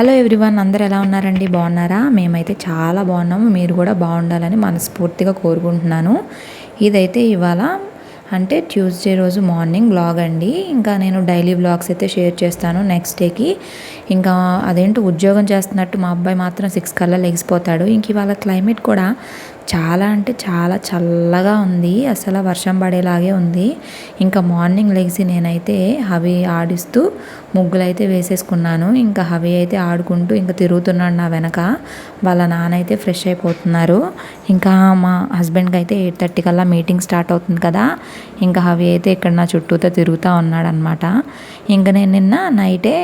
Hello everyone అందరు ఎలా ఉన్నారండి? బాగున్నారా? మేమైతే చాలా బాగున్నాము. మీరు కూడా బాగుండాలని మనస్ఫూర్తిగా కోరుకుంటున్నాను. ఇదైతే ఇవాళ అంటే ట్యూస్డే రోజు మార్నింగ్ బ్లాగ్ అండి. ఇంకా నేను డైలీ బ్లాగ్స్ అయితే షేర్ చేస్తాను నెక్స్ట్ డేకి. ఇంకా అదేంటో ఉద్యోగం చేస్తున్నట్టు మా అబ్బాయి మాత్రం సిక్స్ కల్లా లెగిసిపోతాడు. ఇంక ఇవాళ క్లైమేట్ కూడా చాలా అంటే చాలా చల్లగా ఉంది. అసలు వర్షం పడేలాగే ఉంది. ఇంకా మార్నింగ్ లెగిసి నేనైతే హవి ఆడిస్తూ ముగ్గులు అయితే వేసేసుకున్నాను. ఇంకా హవి అయితే ఆడుకుంటూ ఇంకా తిరుగుతున్నాడు నా వెనక. వాళ్ళ నాన్న అయితే ఫ్రెష్ అయిపోతున్నారు. ఇంకా మా హస్బెండ్కి అయితే ఎయిట్ థర్టీ కల్లా మీటింగ్ స్టార్ట్ అవుతుంది కదా. ఇంకా హవి అయితే ఇక్కడ నా చుట్టూతో తిరుగుతూ ఉన్నాడనమాట ఇంకా నేను నిన్న నైటే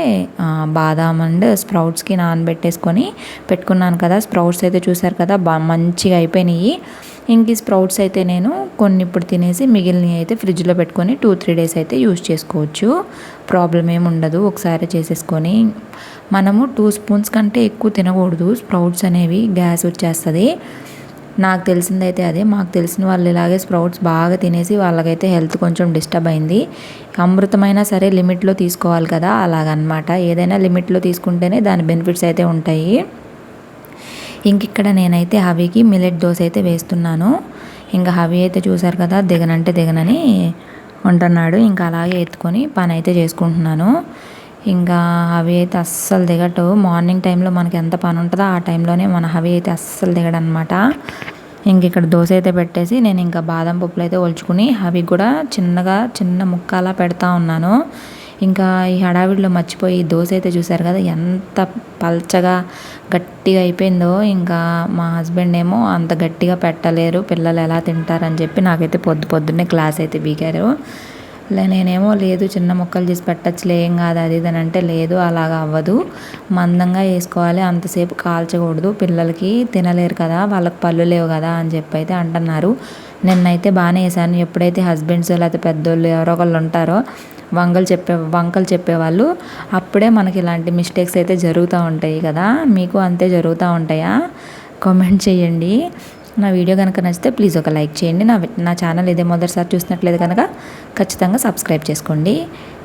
బాదాం అండ్ స్ప్రౌట్స్కి నానబెట్టేసుకొని పెట్టుకున్నాను కదా స్ప్రౌట్స్ అయితే చూసారు కదా బా మంచిగా అయిపోయినాయి. ఇంక ఈ స్ప్రౌట్స్ అయితే నేను కొన్ని ఇప్పుడు తినేసి మిగిలినవి అయితే ఫ్రిడ్జ్లో పెట్టుకొని టూ త్రీ డేస్ అయితే యూస్ చేసుకోవచ్చు. ప్రాబ్లం ఏమి ఉండదు ఒకసారి చేసేసుకొని. మనము టూ స్పూన్స్ కంటే ఎక్కువ తినకూడదు స్ప్రౌట్స్ అనేవి గ్యాస్ వచ్చేస్తుంది. నాకు తెలిసిందైతే అదే. మాకు తెలిసిన వాళ్ళు ఇలాగే స్ప్రౌట్స్ బాగా తినేసి వాళ్ళకైతే హెల్త్ కొంచెం డిస్టర్బ్ అయింది. అమృతమైనా సరే లిమిట్లో తీసుకోవాలి కదా అలాగనమాట. ఏదైనా లిమిట్లో తీసుకుంటేనే దాని బెనిఫిట్స్ అయితే ఉంటాయి. ఇంక ఇక్కడ నేనైతే హవీకి మిలెట్ దోశ అయితే వేస్తున్నాను. ఇంకా హవీ అయితే చూసారు కదా దిగనంటే దిగనని ఉంటున్నాడు ఇంకా అలాగే ఎత్తుకొని పని అయితే చేసుకుంటున్నాను. ఇంకా హవి అయితే అస్సలు దిగటు. మార్నింగ్ టైంలో మనకి ఎంత పని ఉంటుందో ఆ టైంలోనే మన హవి అయితే అస్సలు దిగడనమాట. ఇంక ఇక్కడ దోశ అయితే పెట్టేసి నేను ఇంకా బాదం పప్పులు అయితే ఒలుచుకుని అవి కూడా చిన్నగా చిన్న ముక్క అలా పెడతా ఉన్నాను. ఇంకా ఈ హడావిడిలో మర్చిపోయి దోశ అయితే చూసారు కదా ఎంత పల్చగా గట్టిగా అయిపోయిందో. ఇంకా మా హస్బెండ్ ఏమో అంత గట్టిగా పెట్టలేరు పిల్లలు ఎలా తింటారని చెప్పి నాకైతే పొద్దు పొద్దున్నే క్లాస్ అయితే బీగారు. నేనేమో లేదు చిన్న ముక్కలు చేసి పెట్టచ్చులే ఏం కాదు అది ఇది అని అంటే లేదు అలాగా అవ్వదు. మందంగా వేసుకోవాలి అంతసేపు కాల్చకూడదు. పిల్లలకి తినలేరు కదా వాళ్ళకి పళ్ళు లేవు కదా అని చెప్పి అయితే అంటున్నారు. నిన్నైతే బాగానే వేసాను ఎప్పుడైతే హస్బెండ్స్ లేకపోతే పెద్దోళ్ళు ఎవరో ఒకళ్ళు ఉంటారో వంకలు చెప్పే వంకలు చెప్పేవాళ్ళు అప్పుడే మనకి ఇలాంటి మిస్టేక్స్ అయితే జరుగుతూ ఉంటాయి కదా. మీకు అంతే జరుగుతూ ఉంటాయా? కామెంట్ చేయండి. నా వీడియో కనుక నచ్చితే ప్లీజ్ ఒక లైక్ చేయండి. నా నా ఛానల్ ఇదే మొదటిసారి చూసినట్లేదు కనుక ఖచ్చితంగా సబ్స్క్రైబ్ చేసుకోండి.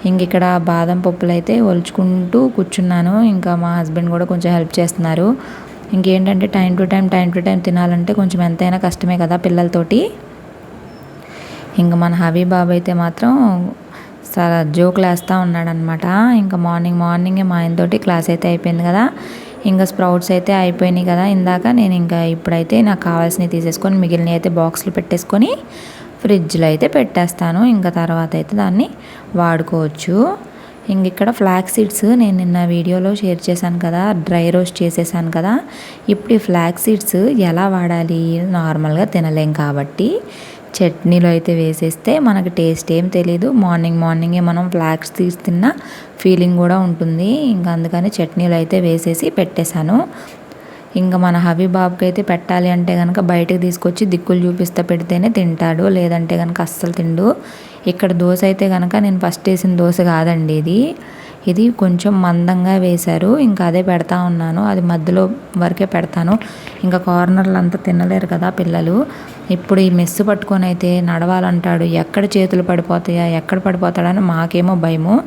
ఇంక ఇక్కడ బాదం పప్పులు అయితే ఒలుచుకుంటూ కూర్చున్నాను. ఇంకా మా హస్బెండ్ కూడా కొంచెం హెల్ప్ చేస్తున్నారు. ఇంకేంటంటే time to time time to time తినాలంటే కొంచెం ఎంతైనా కష్టమే కదా పిల్లలతోటి. ఇంకా మన హబీ బాబు అయితే మాత్రం చాలా జోకులు వేస్తూ ఉన్నాడనమాట ఇంకా మార్నింగ్ మార్నింగే మా ఆయనతోటి క్లాస్ అయితే అయిపోయింది కదా. ఇంకా స్ప్రౌట్స్ అయితే అయిపోయినాయి కదా. ఇందాక నేను ఇంకా ఇప్పుడైతే నాకు కావాల్సినవి తీసేసుకొని మిగిలినవి అయితే బాక్స్లో పెట్టేసుకొని ఫ్రిడ్జ్లో అయితే పెట్టేస్తాను. ఇంకా తర్వాత అయితే దాన్ని వాడుకోవచ్చు. ఇంక ఇక్కడ ఫ్లాక్ సీడ్స్ నేను నిన్న వీడియోలో షేర్ చేశాను కదా డ్రై రోస్ట్ చేసేసాను కదా. ఇప్పుడు ఈ ఫ్లాక్ సీడ్స్ ఎలా వాడాలి? నార్మల్గా తినలేం కాబట్టి. చట్నీలో అయితే వేసేస్తే మనకి టేస్ట్ ఏం తెలీదు. మార్నింగ్ మార్నింగే మనం ఫ్లాక్స్ తీసి తిన్నా ఫీలింగ్ కూడా ఉంటుంది. ఇంకా అందుకని చట్నీలు అయితే వేసేసి పెట్టేశాను. ఇంకా మన హవి బాబుకి అయితే పెట్టాలి అంటే కనుక బయటకు తీసుకొచ్చి దిక్కులు చూపిస్తా పెడితేనే తింటాడు. లేదంటే కనుక అస్సలు తిండు. ఇక్కడ దోశ అయితే కనుక నేను ఫస్ట్ వేసిన దోశ కాదండి ఇది. ఇది కొంచెం మందంగా వేశారు. ఇంకా అదే పెడతా ఉన్నాను. అది మధ్యలో వరకే పెడతాను. ఇంకా కార్నర్లు అంతా తినలేరు కదా పిల్లలు. ఇప్పుడు ఈ మెస్సు పట్టుకొని అయితే నడవాలంటాడు. ఎక్కడ చేతులు పడిపోతాయా ఎక్కడ పడిపోతాడని మాకేమో భయము.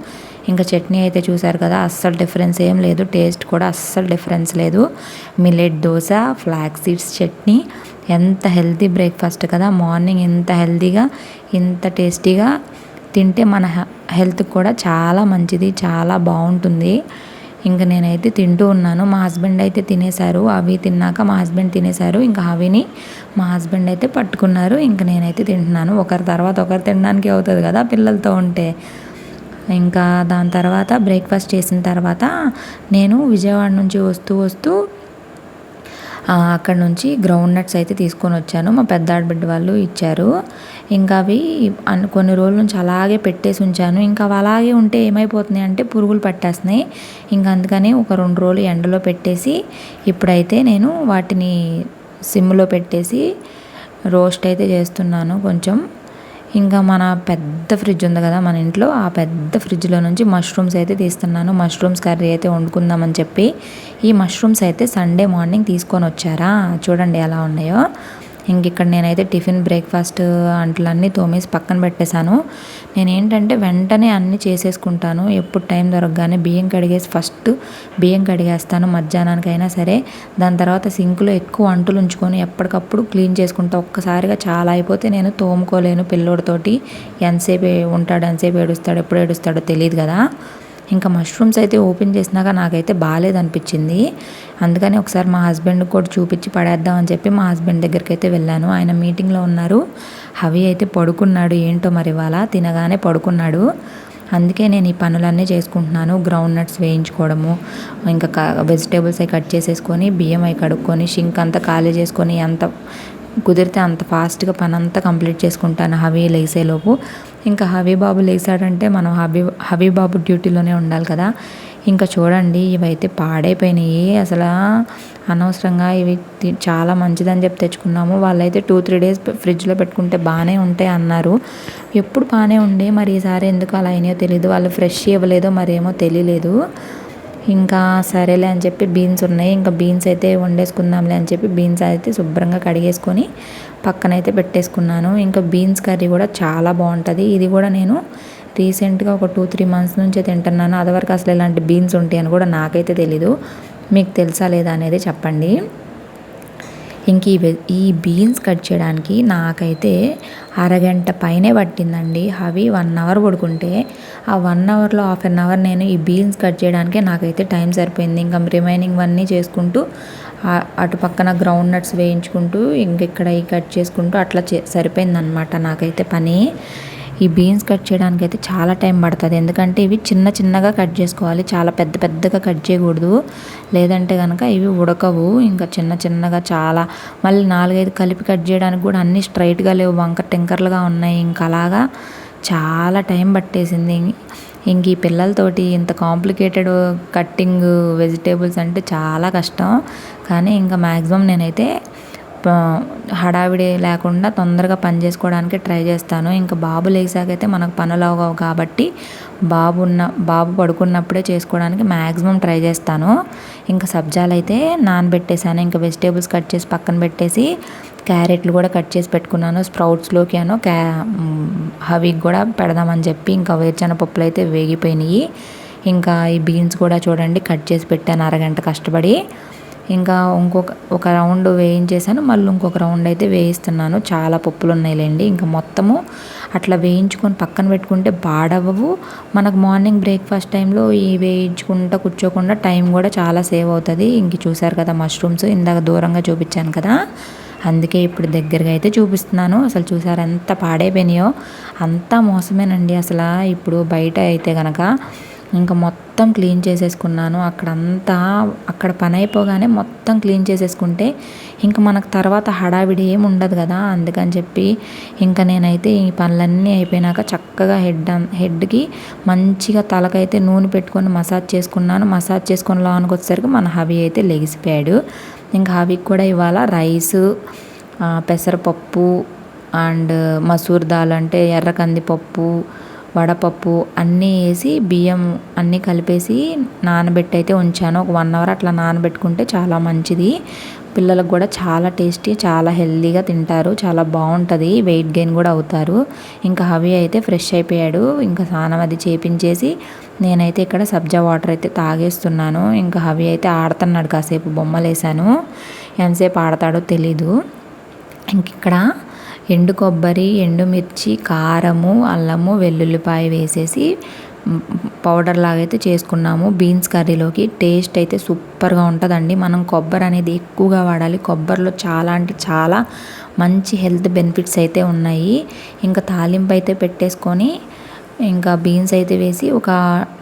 ఇంకా చట్నీ అయితే చూసారు కదా అస్సలు డిఫరెన్స్ ఏం లేదు. టేస్ట్ కూడా అస్సలు డిఫరెన్స్ లేదు. Millet dosa flax seeds chutney. ఎంత హెల్తీ బ్రేక్ఫాస్ట్ కదా. మార్నింగ్ ఇంత హెల్తీగా ఇంత టేస్టీగా తింటే మన హెల్త్కి కూడా చాలా మంచిది చాలా బాగుంటుంది. ఇంకా నేనైతే తింటూ ఉన్నాను. మా హస్బెండ్ అయితే తినేశారు. అవి తిన్నాక మా హస్బెండ్ తినేశారు. ఇంకా అవిని మా హస్బెండ్ అయితే పట్టుకున్నారు. ఇంకా నేనైతే తింటున్నాను. ఒకరి తర్వాత ఒకరు తినడానికి అవుతుంది కదా పిల్లలతో ఉంటే. ఇంకా దాని తర్వాత బ్రేక్ఫాస్ట్ చేసిన తర్వాత నేను విజయవాడ నుంచి వస్తూ వస్తూ అక్కడ నుంచి గ్రౌండ్ నట్స్ అయితే తీసుకొని వచ్చాను. మా పెద్ద ఆడబిడ్డ వాళ్ళు ఇచ్చారు. ఇంకా అవి కొన్ని రోజుల నుంచి అలాగే పెట్టేసి ఉంచాను. ఇంకా అవి అలాగే ఉంటే ఏమైపోతున్నాయి అంటే పురుగులు పట్టేస్తున్నాయి. ఇంకా అందుకని ఒక రెండు రోజులు ఎండలో పెట్టేసి ఇప్పుడైతే నేను వాటిని సిమ్లో పెట్టేసి రోస్ట్ అయితే చేస్తున్నాను కొంచెం. ఇంకా మన పెద్ద ఫ్రిడ్జ్ ఉంది కదా మన ఇంట్లో ఆ పెద్ద ఫ్రిడ్జ్లో నుంచి మష్రూమ్స్ అయితే తీస్తున్నాను. మష్రూమ్స్ కర్రీ అయితే వండుకుందామని చెప్పి ఈ మష్రూమ్స్ అయితే సండే మార్నింగ్ తీసుకొని వచ్చారా? చూడండి ఎలా ఉన్నాయో. ఇంక ఇక్కడ నేనైతే టిఫిన్ బ్రేక్ఫాస్ట్ అంట్లన్నీ తోమేసి పక్కన పెట్టేశాను. నేనేంటంటే వెంటనే అన్నీ చేసేసుకుంటాను. ఎప్పుడు టైం దొరకగానే బియ్యం కడిగేసి ఫస్ట్ బియ్యం కడిగేస్తాను మధ్యాహ్నానికైనా సరే. దాని తర్వాత సింక్లో ఎక్కువ అంటులు ఉంచుకొని ఎప్పటికప్పుడు క్లీన్ చేసుకుంటా. ఒక్కసారిగా చాలా అయిపోతే నేను తోముకోలేను పిల్లోడితోటి. ఎంతసేపు ఉంటాడు ఎంతసేపు ఏడుస్తాడు ఎప్పుడు ఏడుస్తాడో తెలియదు కదా. ఇంకా మష్రూమ్స్ అయితే ఓపెన్ చేసినాక నాకైతే బాగాలేదనిపించింది. అందుకని ఒకసారి మా హస్బెండ్ కూడా చూపించి పడేద్దాం అని చెప్పి మా హస్బెండ్ దగ్గరికి అయితే వెళ్ళాను. ఆయన మీటింగ్లో ఉన్నారు. హవి అయితే పడుకున్నాడు. ఏంటో మరి ఇవాళ? తినగానే పడుకున్నాడు. అందుకే నేను ఈ పనులన్నీ చేసుకుంటున్నాను. గ్రౌండ్ నట్స్ వేయించుకోవడము ఇంకా వెజిటేబుల్స్ అవి కట్ చేసేసుకొని బియ్యం అవి కడుక్కొని షింక్ అంతా ఖాళీ చేసుకొని అంత కుదిరితే అంత ఫాస్ట్గా పని అంతా కంప్లీట్ చేసుకుంటాను హవి లేసేలోపు. ఇంకా హబీబాబు లేసాడంటే మనం హబీ హబీబాబు డ్యూటీలోనే ఉండాలి కదా. ఇంకా చూడండి ఇవైతే పాడైపోయినాయి. అసలు అనవసరంగా ఇవి చాలా మంచిదని చెప్పి తెచ్చుకున్నాము. వాళ్ళైతే టూ త్రీ డేస్ ఫ్రిడ్జ్లో పెట్టుకుంటే బాగానే ఉంటాయి అన్నారు. ఎప్పుడు బాగానే ఉండే మరి ఈసారి ఎందుకు అలా అయినాయో తెలియదు వాళ్ళు ఫ్రెష్ ఇవ్వలేదో మరేమో తెలియలేదు ఇంకా సరేలే అని చెప్పి బీన్స్ ఉన్నాయి. ఇంకా బీన్స్ అయితే వండేసుకుందాంలే అని చెప్పి బీన్స్ అయితే శుభ్రంగా కడిగేసుకొని పక్కనైతే పెట్టేసుకున్నాను. ఇంకా బీన్స్ కర్రీ కూడా చాలా బాగుంటుంది. ఇది కూడా నేను రీసెంట్గా ఒక టూ త్రీ మంత్స్ నుంచే తింటున్నాను. అదివరకు అసలు ఇలాంటి బీన్స్ ఉంటాయని కూడా నాకైతే తెలీదు. మీకు తెలుసా లేదా అనేది చెప్పండి. ఇంక ఈ ఈ బీన్స్ కట్ చేయడానికి నాకైతే అరగంట పైనే పట్టిందండి. అవి వన్ అవర్ పడుకుంటే ఆ వన్ అవర్లో హాఫ్ అన్ అవర్ నేను ఈ బీన్స్ కట్ చేయడానికే నాకైతే టైం సరిపోయింది. ఇంకా రిమైనింగ్ అన్నీ చేసుకుంటూ అటు పక్కన గ్రౌండ్ నట్స్ వేయించుకుంటూ ఇంక ఇక్కడ ఈ కట్ చేసుకుంటూ అట్లా చే సరిపోయిందనమాట నాకైతే పని. ఈ బీన్స్ కట్ చేయడానికి అయితే చాలా టైం పడుతుంది. ఎందుకంటే ఇవి చిన్న చిన్నగా కట్ చేసుకోవాలి. చాలా పెద్ద పెద్దగా కట్ చేయకూడదు. లేదంటే కనుక ఇవి ఉడకవు. ఇంకా చిన్న చిన్నగా చాలా మళ్ళీ నాలుగైదు కలిపి కట్ చేయడానికి కూడా అన్నీ స్ట్రైట్గా లేవు. వంక టెంకర్లుగా ఉన్నాయి. ఇంకా అలాగా చాలా టైం పట్టేసింది. ఇంక ఈ పిల్లలతోటి ఇంత కాంప్లికేటెడ్ కట్టింగ్ వెజిటేబుల్స్ అంటే చాలా కష్టం. కానీ ఇంకా మ్యాక్సిమం నేనైతే హడావిడి లేకుండా తొందరగా పని చేసుకోవడానికి ట్రై చేస్తాను. ఇంకా బాబు లేచాకైతే మనకు పనులు అవ్వవు కాబట్టి బాబు ఉన్న బాబు పడుకున్నప్పుడే చేసుకోవడానికి మ్యాక్సిమం ట్రై చేస్తాను. ఇంకా సబ్జాలు అయితే నానబెట్టేశాను. ఇంకా వెజిటేబుల్స్ కట్ చేసి పక్కన పెట్టేసి క్యారెట్లు కూడా కట్ చేసి పెట్టుకున్నాను. స్ప్రౌట్స్లోకి అను క్యా హవీకి కూడా పెడదామని చెప్పి ఇంకా వేరుచెన పప్పులు అయితే వేగిపోయినాయి. ఇంకా ఈ బీన్స్ కూడా చూడండి కట్ చేసి పెట్టాను అరగంట కష్టపడి. ఇంకా ఇంకొక ఒక రౌండ్ వేయించేసాను మళ్ళీ ఇంకొక రౌండ్ అయితే వేయిస్తున్నాను. చాలా పప్పులు ఉన్నాయిలేండి ఇంకా మొత్తము అట్లా వేయించుకొని పక్కన పెట్టుకుంటే బాడవ్వవు మనకు మార్నింగ్ బ్రేక్ఫాస్ట్ టైంలో ఈ వేయించుకుంటా కూర్చోకుండా టైం కూడా చాలా సేవ్ అవుతుంది. ఇంక చూసారు కదా మష్రూమ్స్ ఇందాక దూరంగా చూపించాను కదా. అందుకే ఇప్పుడు దగ్గరగా అయితే చూపిస్తున్నాను. అసలు చూసారు ఎంత పాడైపోయినాయో. అంతా మోసమేనండి అసలు. ఇప్పుడు బయట అయితే కనుక ఇంకా మొత్తం మొత్తం క్లీన్ చేసేసుకున్నాను. అక్కడంతా అక్కడ పని అయిపోగానే మొత్తం క్లీన్ చేసేసుకుంటే ఇంకా మనకు తర్వాత హడావిడి ఏమి ఉండదు కదా. అందుకని చెప్పి ఇంకా నేనైతే ఈ పనులన్నీ అయిపోయినాక చక్కగా హెడ్ హెడ్కి మంచిగా తలకైతే నూనె పెట్టుకొని మసాజ్ చేసుకున్నాను. మసాజ్ చేసుకుని లోనికి వచ్చేసరికి మన హవి అయితే లెగిసిపోయాడు. ఇంకా హవికి కూడా ఇవాళ రైసు పెసరపప్పు అండ్ మసూర్ దాల్ అంటే ఎర్ర కందిపప్పు వడపప్పు అన్నీ వేసి బియ్యం అన్నీ కలిపేసి నానబెట్టి అయితే ఉంచాను. ఒక వన్ అవర్ అట్లా నానబెట్టుకుంటే చాలా మంచిది. పిల్లలకు కూడా చాలా టేస్టీ చాలా హెల్తీగా తింటారు. చాలా బాగుంటుంది. వెయిట్ గెయిన్ కూడా అవుతారు. ఇంకా హవి అయితే ఫ్రెష్ అయిపోయాడు. ఇంకా స్నానం అది చేపించేసి నేనైతే ఇక్కడ సబ్జా వాటర్ అయితే తాగేస్తున్నాను. ఇంకా హవి అయితే ఆడుతున్నాడు కాసేపు. బొమ్మలేసాను ఎంతసేపు ఆడతాడో తెలీదు. ఇంక ఇక్కడ ఎండు కొబ్బరి ఎండుమిర్చి కారము అల్లము వెల్లుల్లిపాయ వేసేసి పౌడర్ లాగైతే చేసుకున్నాము. బీన్స్ కర్రీలోకి టేస్ట్ అయితే సూపర్గా ఉంటుందండి. మనం కొబ్బరి అనేది ఎక్కువగా వాడాలి. కొబ్బరిలో చాలా అంటే చాలా మంచి హెల్త్ బెనిఫిట్స్ అయితే ఉన్నాయి. ఇంకా తాలింపు అయితే పెట్టేసుకొని ఇంకా బీన్స్ అయితే వేసి ఒక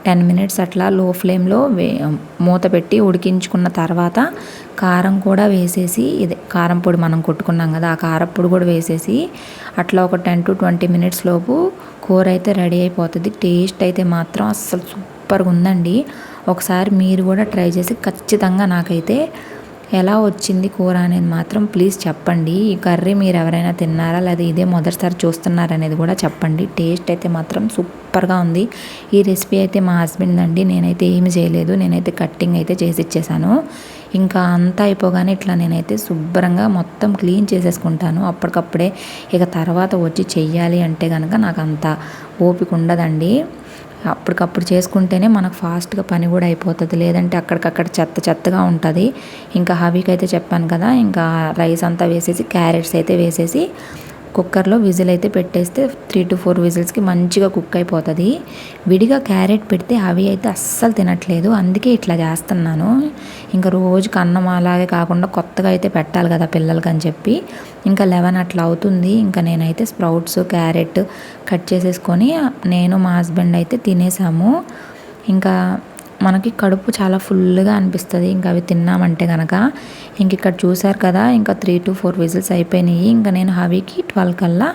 టెన్ మినిట్స్ అట్లా లో ఫ్లేమ్లో వే మూత పెట్టి ఉడికించుకున్న తర్వాత కారం కూడా వేసేసి ఇది కారం పొడి మనం కొట్టుకున్నాం కదా ఆ కారం పొడి కూడా వేసేసి అట్లా ఒక టెన్ టు ట్వంటీ మినిట్స్ లోపు కూర అయితే రెడీ అయిపోతుంది. టేస్ట్ అయితే మాత్రం అస్సలు సూపర్గా ఉందండి. ఒకసారి మీరు కూడా ట్రై చేసి ఖచ్చితంగా నాకైతే ఎలా వచ్చింది కూర అనేది మాత్రం ప్లీజ్ చెప్పండి. ఈ కర్రీ మీరు ఎవరైనా తిన్నారా? లేదా ఇదే మొదటిసారి చూస్తున్నారా అనేది కూడా చెప్పండి. టేస్ట్ అయితే మాత్రం సూపర్గా ఉంది. ఈ రెసిపీ అయితే మా హస్బెండ్ అండి. నేనైతే ఏమి చేయలేదు. నేనైతే కట్టింగ్ అయితే చేసి ఇచ్చేసాను ఇంకా అంతా అయిపోగానే ఇట్లా నేనైతే శుభ్రంగా మొత్తం క్లీన్ చేసేసుకుంటాను. అప్పటికప్పుడే ఇక తర్వాత వచ్చి చెయ్యాలి అంటే కనుక నాకు అంత ఓపిక ఉండదండి. అప్పటికప్పుడు చేసుకుంటేనే మనకు ఫాస్ట్గా పని కూడా అయిపోతుంది. లేదంటే అక్కడికక్కడ చెత్త చెత్తగా ఉంటుంది. ఇంకా హవీకి అయితే చెప్పాను కదా ఇంకా రైస్ అంతా వేసేసి క్యారెట్స్ అయితే వేసేసి కుక్కర్లో విజిల్ అయితే పెట్టేస్తే త్రీ టు ఫోర్ విజిల్స్కి మంచిగా కుక్ అయిపోతుంది. విడిగా క్యారెట్ పెడితే అవి అయితే అస్సలు తినట్లేదు. అందుకే ఇట్లా చేస్తున్నాను. ఇంకా రోజుకి అన్నం అలాగే కాకుండా కొత్తగా అయితే పెట్టాలి కదా పిల్లలకి అని చెప్పి. ఇంకా లెవెన్ అట్లా అవుతుంది. ఇంకా నేనైతే స్ప్రౌట్స్ క్యారెట్ కట్ చేసేసుకొని నేను మా హస్బెండ్ అయితే తినేసాము. ఇంకా మనకి కడుపు చాలా ఫుల్గా అనిపిస్తుంది. ఇంకా అవి తిన్నామంటే కనుక ఇంక ఇక్కడ చూసారు కదా ఇంకా త్రీ టు ఫోర్ విజిల్స్ అయిపోయినాయి. ఇంకా నేను హవీకి ట్వెల్వ్ కల్లా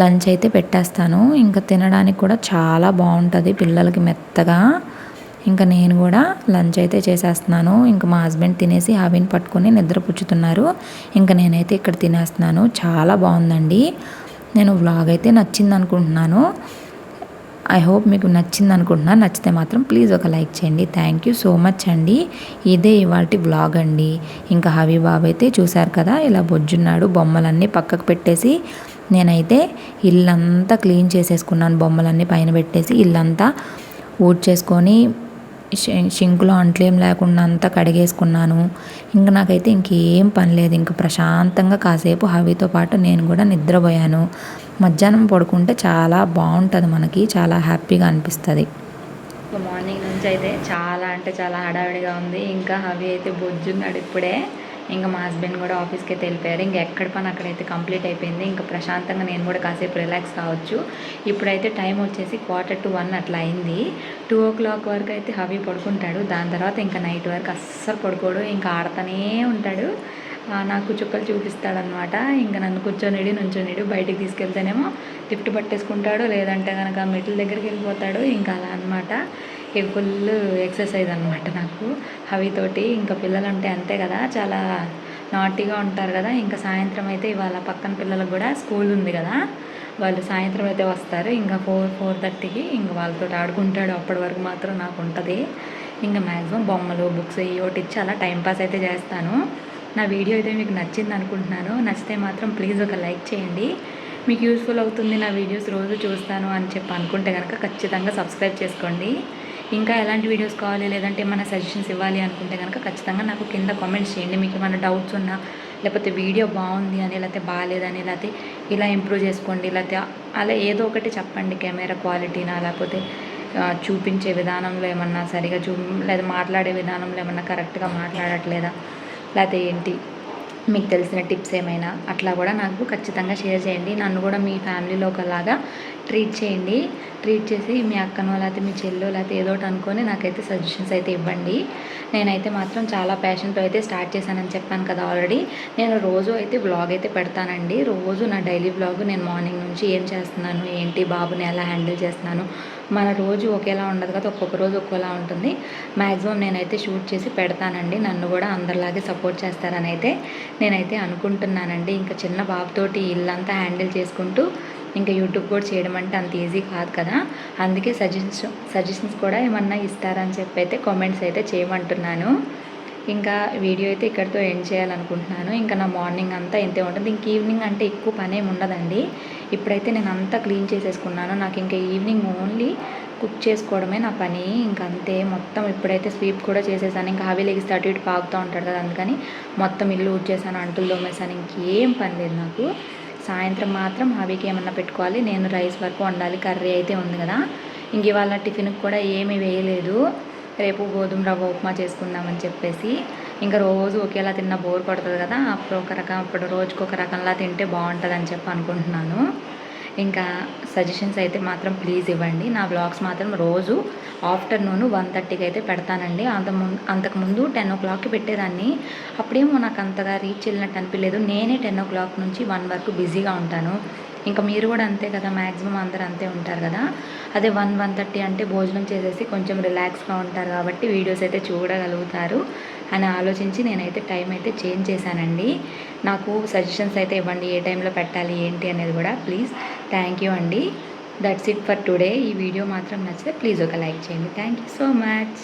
లంచ్ అయితే పెట్టేస్తాను. ఇంకా తినడానికి కూడా చాలా బాగుంటుంది పిల్లలకి మెత్తగా. ఇంకా నేను కూడా లంచ్ అయితే చేసేస్తున్నాను. ఇంకా మా హస్బెండ్ తినేసి హవీని పట్టుకొని నిద్ర పుచ్చుతున్నారు. ఇంకా నేనైతే ఇక్కడ తినేస్తున్నాను. చాలా బాగుందండి. నేను వ్లాగ్ అయితే నచ్చింది అనుకుంటున్నాను ఐ హోప్ మీకు నచ్చింది అనుకుంటున్నాను నచ్చితే మాత్రం ప్లీజ్ ఒక లైక్ చేయండి. థ్యాంక్ యూ సో మచ్ అండి. ఇదే ఇవాటి వ్లాగ్ అండి. ఇంకా హవి బాబు అయితే చూశారు కదా ఇలా బొజ్జున్నాడు బొమ్మలన్నీ పక్కకు పెట్టేసి నేనైతే ఇల్లంతా క్లీన్ చేసేసుకున్నాను. బొమ్మలన్నీ పైన పెట్టేసి ఇల్లంతా ఊడ్చేసుకొని షింకులో అంట్లేం లేకుండా అంతా కడిగేసుకున్నాను. ఇంకా నాకైతే ఇంకేం పని లేదు. ఇంకా ప్రశాంతంగా కాసేపు హవితో పాటు నేను కూడా నిద్రపోయాను. మధ్యాహ్నం పడుకుంటే చాలా బాగుంటుంది మనకి చాలా హ్యాపీగా అనిపిస్తుంది. మార్నింగ్ నుంచి అయితే చాలా అంటే చాలా హడావిడిగా ఉంది. ఇంకా హవి అయితే బొజ్జున్నాడు ఇప్పుడే. ఇంకా మా హస్బెండ్ కూడా ఆఫీస్కి అయితే వెళ్ళిపోయారు ఇంకా ఎక్కడ పని అక్కడైతే కంప్లీట్ అయిపోయింది. ఇంకా ప్రశాంతంగా నేను కూడా కాసేపు రిలాక్స్ కావచ్చు. ఇప్పుడైతే టైం వచ్చేసి క్వార్టర్ టు వన్ అట్లా అయింది. టూ ఓ క్లాక్ వరకు అయితే హవీ పడుకుంటాడు. దాని తర్వాత ఇంకా నైట్ వరకు అస్సలు పడుకోడు. ఇంకా ఆడుతూనే ఉంటాడు. నాకు చుక్కలు చూపిస్తాడనమాట ఇంకా నన్ను కూర్చొనిడి నుంచొనిడు బయటికి తీసుకెళ్తేనేమో లిఫ్ట్ పట్టేసుకుంటాడు లేదంటే కనుక మెట్ల దగ్గరికి వెళ్ళిపోతాడు. ఇంకా అలా అనమాట ఇక ఫుల్ ఎక్సర్సైజ్ అనమాట నాకు. అవితోటి ఇంకా పిల్లలు అంటే అంతే కదా చాలా నాటీగా ఉంటారు కదా. ఇంకా సాయంత్రం అయితే ఇవాళ పక్కన పిల్లలకు కూడా స్కూల్ ఉంది కదా. వాళ్ళు సాయంత్రం అయితే వస్తారు. ఇంకా ఫోర్ ఫోర్ థర్టీకి ఇంకా వాళ్ళతో ఆడుకుంటాడు. అప్పటి వరకు మాత్రం నాకు ఉంటుంది. ఇంకా మ్యాక్సిమం బొమ్మలు బుక్స్ ఇవి ఒకటి ఇచ్చి అలా టైంపాస్ అయితే చేస్తాను. నా వీడియో అయితే మీకు నచ్చింది అనుకుంటున్నాను. నచ్చితే మాత్రం ప్లీజ్ ఒక లైక్ చేయండి. మీకు యూస్ఫుల్ అవుతుంది నా వీడియోస్ రోజు చూస్తాను అని చెప్పి అనుకుంటే కనుక ఖచ్చితంగా సబ్స్క్రైబ్ చేసుకోండి. ఇంకా ఎలాంటి వీడియోస్ కావాలి లేదంటే ఏమైనా సజెషన్స్ ఇవ్వాలి అనుకుంటే కనుక ఖచ్చితంగా నాకు కింద కామెంట్స్ చేయండి. మీకు ఏమైనా డౌట్స్ ఉన్నా లేకపోతే వీడియో బాగుంది అని లేకపోతే బాగాలేదని లేకపోతే ఇలా ఇంప్రూవ్ చేసుకోండి లేకపోతే అలా ఏదో ఒకటి చెప్పండి కెమెరా క్వాలిటీనా లేకపోతే చూపించే విధానంలో ఏమన్నా సరిగా చూ లేదా మాట్లాడే విధానంలో ఏమన్నా కరెక్ట్గా మాట్లాడట్లేదా? లేకపోతే ఏంటి? మీకు తెలిసిన టిప్స్ ఏమైనా? అట్లా కూడా నాకు ఖచ్చితంగా షేర్ చేయండి. నన్ను కూడా మీ ఫ్యామిలీలో ఒకలాగా ట్రీట్ చేయండి. ట్రీట్ చేసి మీ అక్కనో లేకపోతే మీ చెల్లో లేకపోతే ఏదో ఒకటి అనుకొని నాకైతే సజెషన్స్ అయితే ఇవ్వండి. నేనైతే మాత్రం చాలా ప్యాషన్తో అయితే స్టార్ట్ చేశానని చెప్పాను కదా ఆల్రెడీ. నేను రోజు అయితే వ్లాగ్ అయితే పెడతానండి. రోజు నా డైలీ బ్లాగ్ నేను మార్నింగ్ నుంచి ఏం చేస్తున్నాను ఏంటి బాబుని ఎలా హ్యాండిల్ చేస్తున్నాను మన రోజు ఒకేలా ఉండదు కదా ఒక్కొక్క రోజు ఒక్కోలా ఉంటుంది. మ్యాక్సిమం నేనైతే షూట్ చేసి పెడతానండి. నన్ను కూడా అందరిలాగే సపోర్ట్ చేస్తారని అయితే నేనైతే అనుకుంటున్నానండి. ఇంకా చిన్న బాబుతోటి ఇల్లంతా హ్యాండిల్ చేసుకుంటూ ఇంకా యూట్యూబ్ కూడా చేయడం అంటే అంత ఈజీ కాదు కదా. అందుకే సజెషన్స్ సజెషన్స్ కూడా ఏమన్నా ఇస్తారని చెప్పి అయితే కామెంట్స్ అయితే చేయమంటున్నాను. ఇంకా వీడియో అయితే ఇక్కడితో ఎండ్ చేయాలనుకుంటున్నాను. ఇంకా నా మార్నింగ్ అంతా ఇంతే ఉంటుంది. ఇంక ఈవినింగ్ అంటే ఎక్కువ పని ఏమి ఉండదండి. ఇప్పుడైతే నేను అంతా క్లీన్ చేసేసుకున్నాను. నాకు ఇంకా ఈవినింగ్ ఓన్లీ కుక్ చేసుకోవడమే నా పని. ఇంక అంతే మొత్తం ఇప్పుడైతే స్వీప్ కూడా చేసేసాను. ఇంకా హవీ లెగిస్తే అటు ఇటు పాకుతూ ఉంటాడు కదా అందుకని మొత్తం ఇల్లు ఊడ్చేసాను అంటులు దోమేసాను ఇంకేం పని లేదు నాకు. సాయంత్రం మాత్రం హవీకి ఏమన్నా పెట్టుకోవాలి. నేను రైస్ వరకు వండాలి. కర్రీ అయితే ఉంది కదా. ఇంక ఇవాళ టిఫిన్కి కూడా ఏమీ వేయలేదు. రేపు గోధుమ రవ్వ ఉప్మా చేసుకుందామని చెప్పేసి ఇంకా రోజు ఒకేలా తిన్న బోర్ పడుతుంది కదా అప్పుడు ఒక రకం అప్పుడు రోజుకి ఒక రకంలా తింటే బాగుంటుంది అని చెప్పి అనుకుంటున్నాను. ఇంకా సజెషన్స్ అయితే మాత్రం ప్లీజ్ ఇవ్వండి. నా బ్లాగ్స్ మాత్రం రోజు ఆఫ్టర్నూన్ వన్ థర్టీకి అయితే పెడతానండి. అంత ముందు అంతకుముందు టెన్ ఓ క్లాక్కి పెట్టేదాన్ని. అప్పుడేమో నాకు అంతగా రీచ్ వెళ్ళినట్టు అనిపించలేదు నేనే టెన్ ఓ క్లాక్ నుంచి వన్ వరకు బిజీగా ఉంటాను. ఇంకా మీరు కూడా అంతే కదా మ్యాక్సిమం అందరు అంతే ఉంటారు కదా. అదే వన్ వన్ థర్టీ అంటే భోజనం చేసేసి కొంచెం రిలాక్స్గా ఉంటారు కాబట్టి వీడియోస్ అయితే చూడగలుగుతారు. అని ఆలోచించి నేనైతే టైం అయితే చేంజ్ చేశానండి. నాకు సజెషన్స్ అయితే ఇవ్వండి ఏ టైంలో పెట్టాలి ఏంటి అనేది కూడా ప్లీజ్. థ్యాంక్ యూ అండి. దట్స్ ఇట్ ఫర్ టుడే ఈ వీడియో మాత్రం నచ్చితే ప్లీజ్ ఒక లైక్ చేయండి. Thank you so much